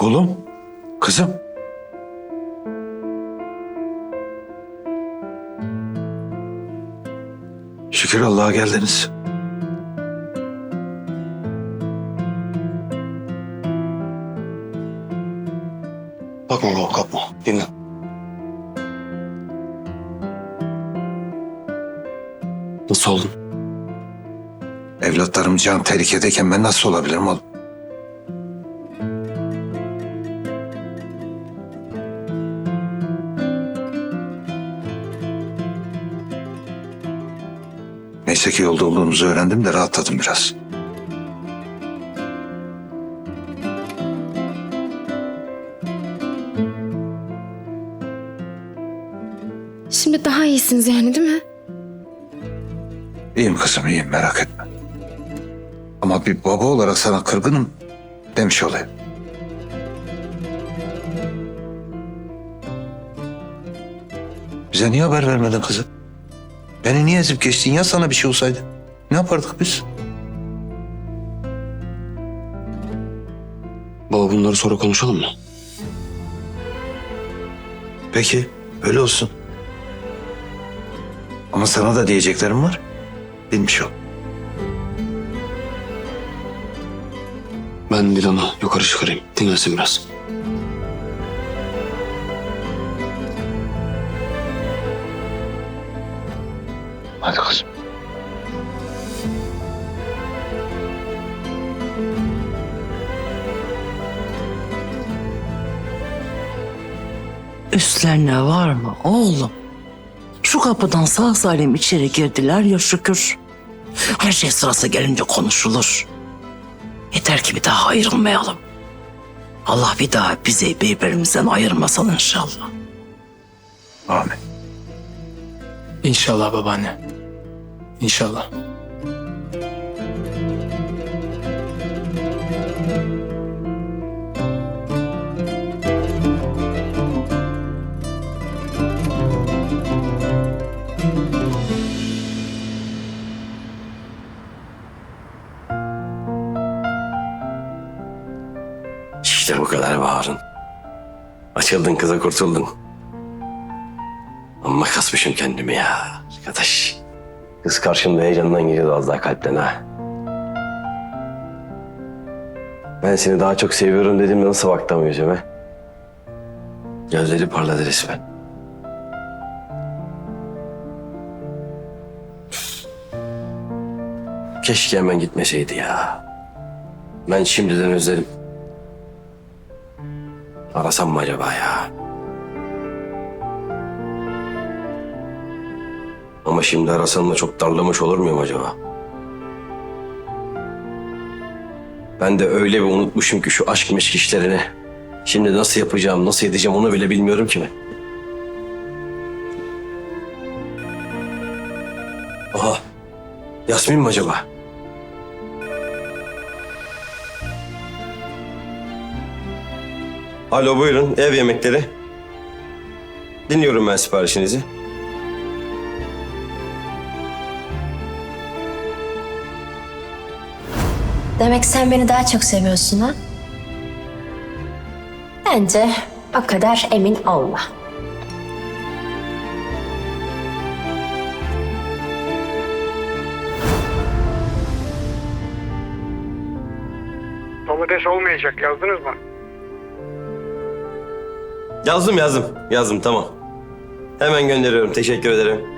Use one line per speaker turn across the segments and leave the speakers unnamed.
Oğlum, kızım. Şükür Allah'a geldiniz.
Bakma baba kalkma. Dinle. Nasıl oldun?
Evlatlarım can tehlikedeyken ben nasıl olabilirim oğlum? Neyse ki yolda olduğunuzu öğrendim de rahatladım biraz.
Şimdi daha iyisiniz yani değil mi?
İyiyim kızım iyiyim merak etme. Ama bir baba olarak sana kırgınım demiş olayım. Bize niye haber vermedin kızım? Beni niye ezip geçtin ya sana bir şey olsaydı? Ne yapardık biz?
Baba bunları sonra konuşalım mı?
Peki öyle olsun. Ama sana da diyeceklerim var. Bilmiş ol.
Ben Dilan'ı yukarı çıkarayım. Dinlensin biraz.
Hadi kızım.
Üstlerine var mı oğlum? Şu kapıdan sağ salim içeri girdiler ya şükür. Her şey sırası gelince konuşulur. Yeter ki bir daha ayrılmayalım. Allah bir daha bizi birbirimizden ayırmasın inşallah.
Amin.
İnşallah babaanne. İnşallah.
İşte bu kadar Bahar'ın. Açıldın kıza kurtuldun. Amma kasmışım kendimi ya. Arkadaş. Kız karşımda heyecandan geliyordu az daha kalpten ha. Ben seni daha çok seviyorum dediğimde nasıl baktı ama yüzüme? Gözleri parladı resmen. Keşke hemen gitmeseydi ya. Ben şimdiden özledim. Arasam mı acaba ya? Ama şimdi arasam da çok darlamış olur muyum acaba? Ben de öyle bir unutmuşum ki şu aşk meşk işlerini. Şimdi nasıl yapacağım, nasıl edeceğim onu bile bilmiyorum ki ben. Aha, Yasmin mi acaba? Alo buyurun ev yemekleri. Dinliyorum ben siparişinizi.
Demek sen beni daha çok seviyorsun ha? Bence o kadar emin olma.
Domates olmayacak yazdınız mı?
Yazdım yazdım. Yazdım tamam. Hemen gönderiyorum. Teşekkür ederim.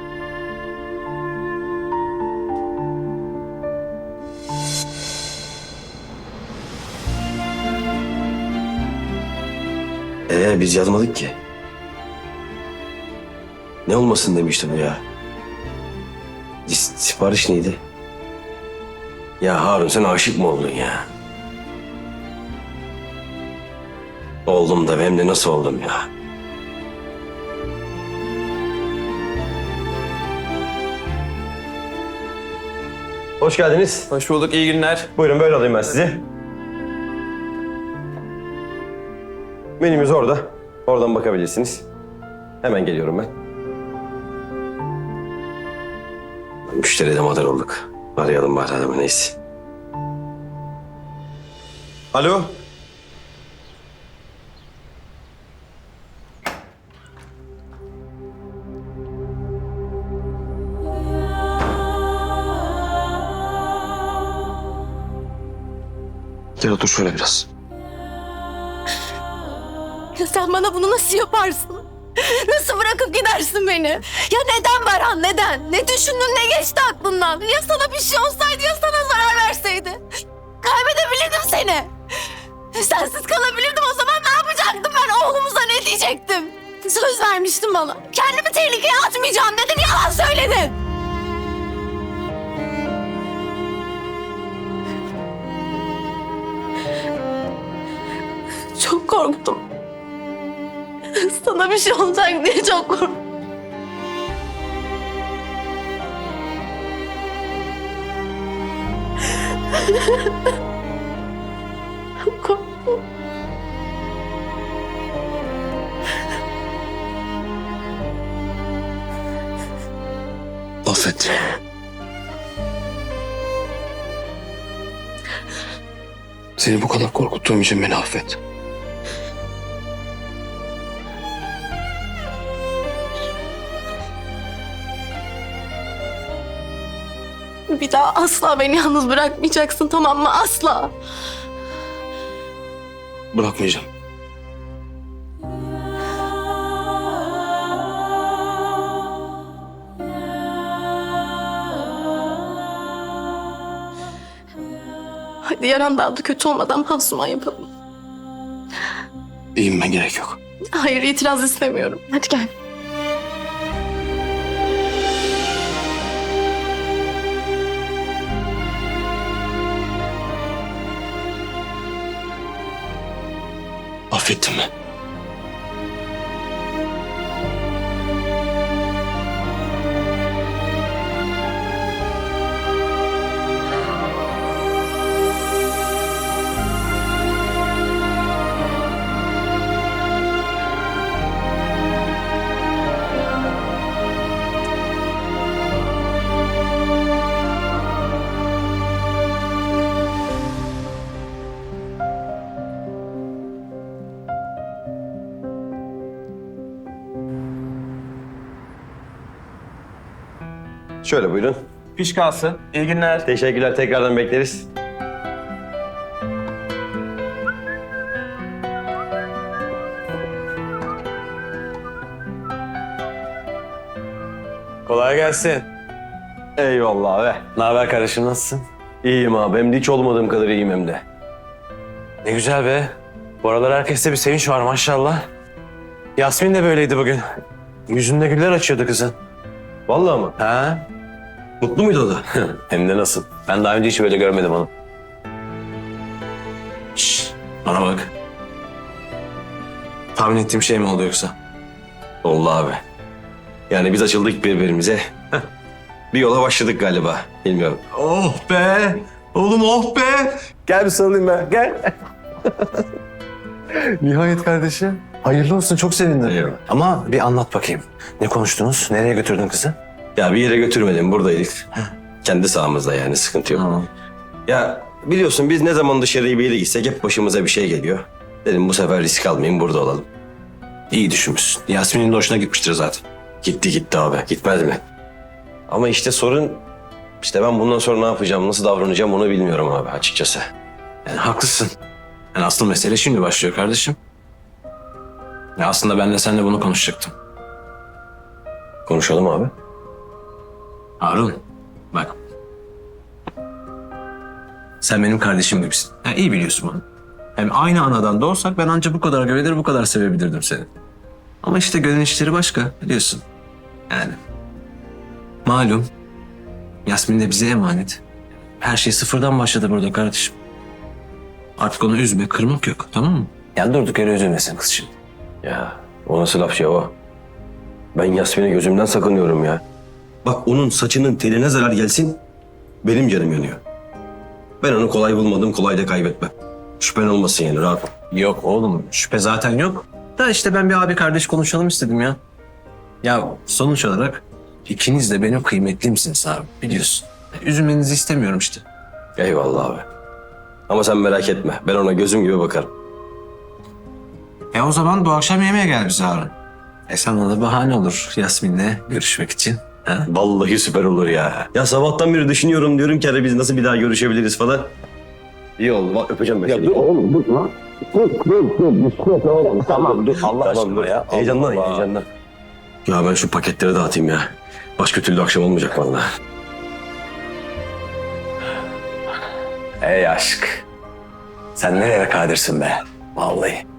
Ee biz yazmadık ki. Ne olmasın demiştim ya. Si- Sipariş neydi? Ya Harun sen aşık mı oldun ya? Oldum da hem de nasıl oldum ya? Hoş geldiniz.
Hoş bulduk, iyi günler.
Buyurun böyle alayım ben sizi. Menümüz orada. Oradan bakabilirsiniz. Hemen geliyorum ben. Müşteride madar olduk. Arayalım bari adamı neyse. Alo.
Gel otur şöyle biraz.
Ya sen bana bunu nasıl yaparsın? Nasıl bırakıp gidersin beni? Ya neden Baran neden? Ne düşündün ne geçti aklından? Ya sana bir şey olsaydı ya sana zarar verseydi? Kaybedebilirdim seni. Sensiz kalabilirdim o zaman ne yapacaktım ben? Oğlumuza ne diyecektim? Söz vermiştin bana. Kendimi tehlikeye atmayacağım dedin yalan söyledin. Çok korktum. Sana bir şey olacak diye çok korktum. Korktum.
Affet. Seni bu kadar korkuttuğum için beni affet.
Bir daha asla beni yalnız bırakmayacaksın tamam mı? Asla.
Bırakmayacağım.
Hadi yaran daha da kötü olmadan pansuman yapalım.
İyiyim ben gerek yok.
Hayır itiraz istemiyorum. Hadi gel.
Affettin mi?
Şöyle buyurun.
Piş kalsın. İyi günler.
Teşekkürler tekrardan bekleriz.
Kolay gelsin.
Eyvallah abi.
Ne haber kardeşim nasılsın?
İyiyim abi. Hem de hiç olmadığım kadar iyiyim hem de.
Ne güzel be. Bu aralar herkeste bir sevinç var maşallah. Yasmin de böyleydi bugün. Yüzünde güller açıyordu kızın.
Vallahi mı?
Ha?
Mutlu muydu o da?
Hem de nasıl? Ben daha önce hiç böyle görmedim onu. Şşş, bana bak. Tahmin ettiğim şey mi oldu yoksa?
Oldu abi. Yani biz açıldık birbirimize. Bir yola başladık galiba. Bilmiyorum.
Oh be! Oğlum oh be! Gel bir sarılayım ben, gel. Nihayet kardeşim. Hayırlı olsun, çok sevindim.
Eyvallah.
Ama bir anlat bakayım. Ne konuştunuz? Nereye götürdün kızı?
Ya bir yere götürmedim. Buradaydık. Kendi sahamızda yani sıkıntı yok. Ya biliyorsun biz ne zaman dışarıya bir yere gitsek hep başımıza bir şey geliyor. Dedim bu sefer risk almayayım burada olalım.
İyi düşünmüşsün. Yasmin'in de hoşuna gitmiştir zaten.
Gitti gitti abi. Gitmez mi? Ama işte sorun işte ben bundan sonra ne yapacağım, nasıl davranacağım onu bilmiyorum abi açıkçası.
Yani haklısın. Yani asıl mesele şimdi başlıyor kardeşim. Ya aslında ben de seninle bunu konuşacaktım.
Konuşalım abi.
Harun, bak. Sen benim kardeşim gibisin. Ya iyi biliyorsun bunu. Hem aynı anadan doğursak ben ancak bu kadar güvenir, bu kadar sevebilirdim seni. Ama işte gönül işleri başka biliyorsun. Yani. Malum. Yasmin de bize emanet. Her şey sıfırdan başladı burada kardeşim. Artık onu üzme, kırmak yok tamam mı? Yani durduk yere üzülmesin kız şimdi.
Ya o nasıl laf ya o? Ben Yasmin'i gözümden sakınıyorum ya. Bak onun saçının teline zarar gelsin benim canım yanıyor. Ben onu kolay bulmadım kolay da kaybetmem. Şüphen olmasın yani rahat ol.
Yok oğlum şüphe zaten yok. Da işte ben bir abi kardeş konuşalım istedim ya. Ya sonuç olarak ikiniz de benim kıymetlimsiniz abi biliyorsun. Üzülmenizi istemiyorum işte.
Eyvallah abi. Ama sen merak etme ben ona gözüm gibi bakarım.
E o zaman bu akşam yemeğe gel bize Harun. E sana da bahane olur Yasmin'le görüşmek için. Ha?
Vallahi süper olur ya. Ya sabahtan beri düşünüyorum diyorum ki hani biz nasıl bir daha görüşebiliriz falan. İyi oldu. Bak öpeceğim ben seni. Ya dur oğlum dur lan. Dur dur dur. Dur oğlum tamam dur. Allah aşkına ya. Heyecandan heyecandan. Ya ben şu paketleri dağıtayım ya. Başka türlü akşam olmayacak vallahi.
Ey aşk. Sen nereye kadirsin be? Vallahi.